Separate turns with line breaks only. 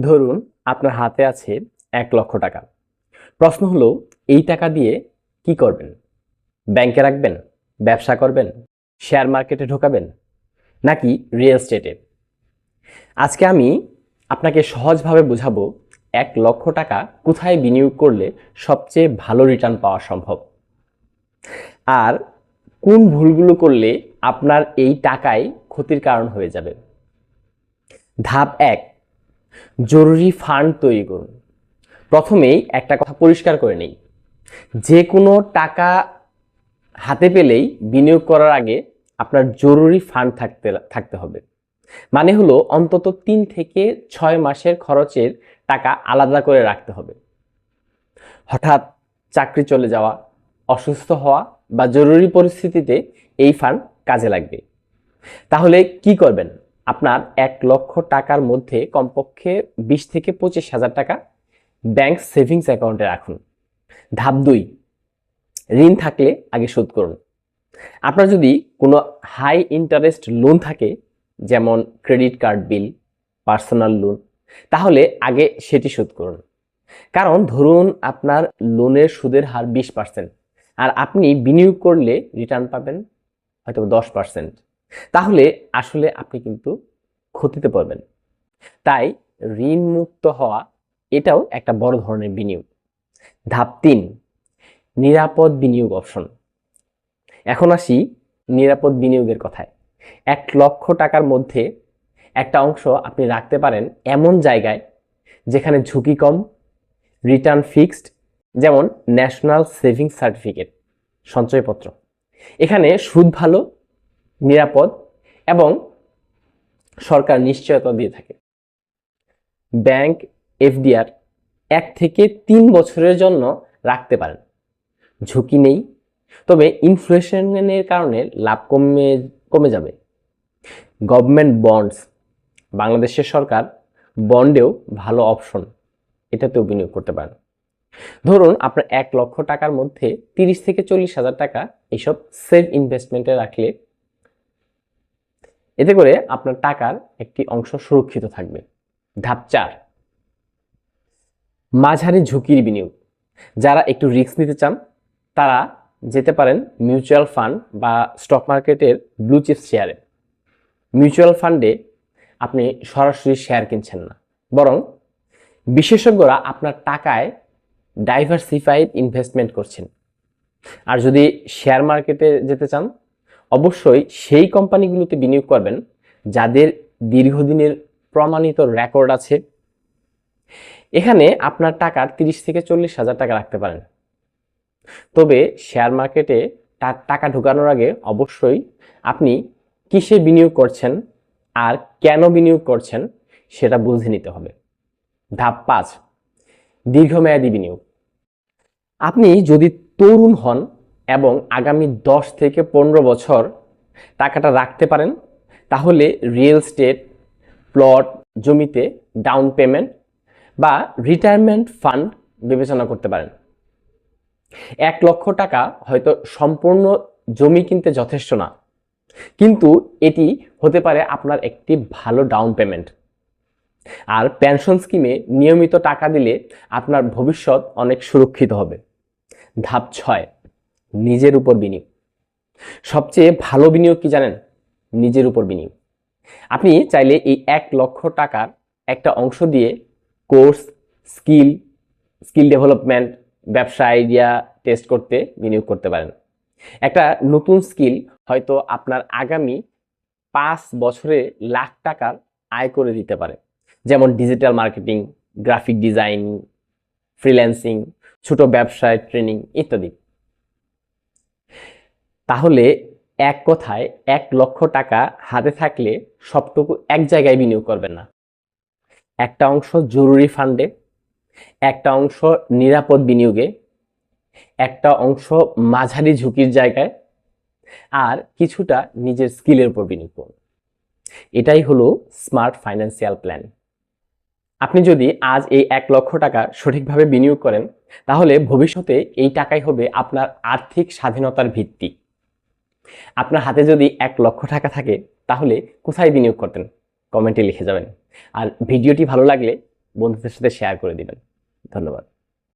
ধরুন আপনার হাতে আছে এক লক্ষ টাকা। প্রশ্ন হলো, এই টাকা দিয়ে কি করবেন? ব্যাংকে রাখবেন? ব্যবসা করবেন? শেয়ার মার্কেটে ঢোকাবেন? নাকি রিয়েল এস্টেটে আজকে আমি আপনাকে সহজভাবে বোঝাবো, এক লক্ষ টাকা কোথায় বিনিয়োগ করলে সবচেয়ে ভালো রিটার্ন পাওয়া সম্ভব? আর কোন ভুলগুলো করলে আপনার এই টাকায় ক্ষতির কারণ হয়ে যাবে? ধাপ এক জরুরি ফান্ড তৈরি করুন। প্রথমেই একটা কথা পরিষ্কার করে নেই। যে কোনো টাকা হাতে পেলেই বিনিয়োগ করার আগে আপনার জরুরি ফান্ড থাকতে থাকতে হবে। মানে হলো অন্তত তিন থেকে ছয় মাসের খরচের টাকা আলাদা করে রাখতে হবে। হঠাৎ চাকরি চলে যাওয়া, অসুস্থ হওয়া বা জরুরি পরিস্থিতিতে এই ফান্ড কাজে লাগবে। তাহলে কি করবেন? আপনার এক লক্ষ টাকার মধ্যে কমপক্ষে বিশ থেকে পঁচিশ হাজার টাকা ব্যাংক সেভিংস অ্যাকাউন্টে রাখুন। ধাপ দুই, ঋণ থাকলে আগে শোধ করুন। আপনার যদি কোনো হাই ইন্টারেস্ট লোন থাকে, যেমন credit card bill, personal loan, তাহলে আগে সেটি শোধ করুন। কারণ ধরুন আপনার লোনের সুদের হার বিশ পার্সেন্ট, আর আপনি বিনিয়োগ করলে রিটার্ন পাবেন হয়তো দশ পার্সেন্ট। তাহলে আসলে আপনি কিন্তু ক্ষতিতে পড়বেন। তাই ঋণ মুক্ত হওয়া এটাও একটা বড় ধরনের বিনিয়োগ। ধাপ তিন, নিরাপদ বিনিয়োগ অপশন। এখন আসি নিরাপদ বিনিয়োগের কথায়। এক লক্ষ টাকার মধ্যে একটা অংশ আপনি রাখতে পারেন এমন জায়গায় যেখানে ঝুঁকি কম, রিটার্ন ফিক্সড, যেমন ন্যাশনাল সেভিংস সার্টিফিকেট, সঞ্চয়পত্র। এখানে সুদ ভালো নিরাপদ এবং সরকার নিশ্চয়তা দিয়ে থাকে। ব্যাংক, এফডিআর এক থেকে তিন বছরের জন্য রাখতে পারেন। ঝুঁকি নেই, তবে ইনফ্লেশনের কারণে লাভ কমে কমে যাবে। গভর্নমেন্ট বন্ডস বাংলাদেশের সরকার বন্ডেও ভালো অপশন এটাতেও বিনিয়োগ করতে পারেন। ধরুন আপনার এক লক্ষ টাকার মধ্যে তিরিশ থেকে চল্লিশ হাজার টাকা এইসব সেফ ইনভেস্টমেন্টে রাখলে এতে করে আপনার টাকার একটি অংশ সুরক্ষিত থাকবে। ধাপ চার, মাঝারি ঝুঁকির বিনিয়োগ। যারা একটু রিস্ক নিতে চান, তারা যেতে পারেন মিউচুয়াল ফান্ড বা স্টক মার্কেটের ব্লু চিপস শেয়ারে। মিউচুয়াল ফান্ডে আপনি সরাসরি শেয়ার কিনছেন না, বরং বিশেষজ্ঞরা আপনার টাকায় ডাইভার্সিফাইড ইনভেস্টমেন্ট করছেন। আর যদি শেয়ার মার্কেটে যেতে চান অবশ্যই সেই কোম্পানিগুলোতে বিনিয়োগ করবেন যাদের দীর্ঘদিনের প্রমাণিত রেকর্ড আছে। এখানে আপনার টাকার তিরিশ থেকে চল্লিশ হাজার টাকা রাখতে পারেন। তবে শেয়ার মার্কেটে তার টাকা ঢোকানোর আগে অবশ্যই আপনি কিসে বিনিয়োগ করছেন আর কেন বিনিয়োগ করছেন সেটা বুঝে নিতে হবে। ধাপ পাঁচ, দীর্ঘমেয়াদী বিনিয়োগ। আপনি যদি তরুণ হন এবং আগামী দশ থেকে পনেরো বছর টাকাটা রাখতে পারেন, তাহলে রিয়েল স্টেট, প্লট, জমিতে ডাউন পেমেন্ট বা রিটায়ারমেন্ট ফান্ড বিবেচনা করতে পারেন। এক লক্ষ টাকা হয়তো সম্পূর্ণ জমি কিনতে যথেষ্ট না, কিন্তু এটি হতে পারে আপনার একটি ভালো ডাউন পেমেন্ট। আর পেনশন স্কিমে নিয়মিত টাকা দিলে আপনার ভবিষ্যৎ অনেক সুরক্ষিত হবে। ধাপ ছয়। নিজের উপর বিনিয়োগ। সবচেয়ে ভালো বিনিয়োগ কি জানেন? নিজের উপর বিনিয়োগ। আপনি চাইলে এই এক লক্ষ টাকার একটা অংশ দিয়ে কোর্স, স্কিল স্কিল ডেভেলপমেন্ট, ব্যবসা, আইডিয়া টেস্ট করতে বিনিয়োগ করতে পারেন। একটা নতুন স্কিল হয়তো আপনার আগামী পাঁচ বছরে লাখ টাকার আয় করে দিতে পারে। যেমন digital marketing, graphic design, freelancing, ছোট ব্যবসায় ট্রেনিং ইত্যাদি। তাহলে এক কথায় এক লক্ষ টাকা হাতে থাকলে সবটুকু এক জায়গায় বিনিয়োগ করবেন না। একটা অংশ জরুরি ফান্ডে, একটা অংশ নিরাপদ বিনিয়োগে, একটা অংশ মাঝারি ঝুঁকির জায়গায়, আর কিছুটা নিজের স্কিলের উপর বিনিয়োগ করুন। এটাই হলো স্মার্ট ফাইন্যান্সিয়াল প্ল্যান। আপনি যদি আজ এই এক লক্ষ টাকা সঠিকভাবে বিনিয়োগ করেন, তাহলে ভবিষ্যতে এই টাকাই হবে আপনার আর্থিক স্বাধীনতার ভিত্তি। আপনার হাতে যদি এক লক্ষ টাকা থাকে, তাহলে কোথায় বিনিয়োগ করতেন? কমেন্টে লিখে যাবেন। আর ভিডিওটি ভালো লাগলে বন্ধুদের সাথে শেয়ার করে দিবেন। ধন্যবাদ।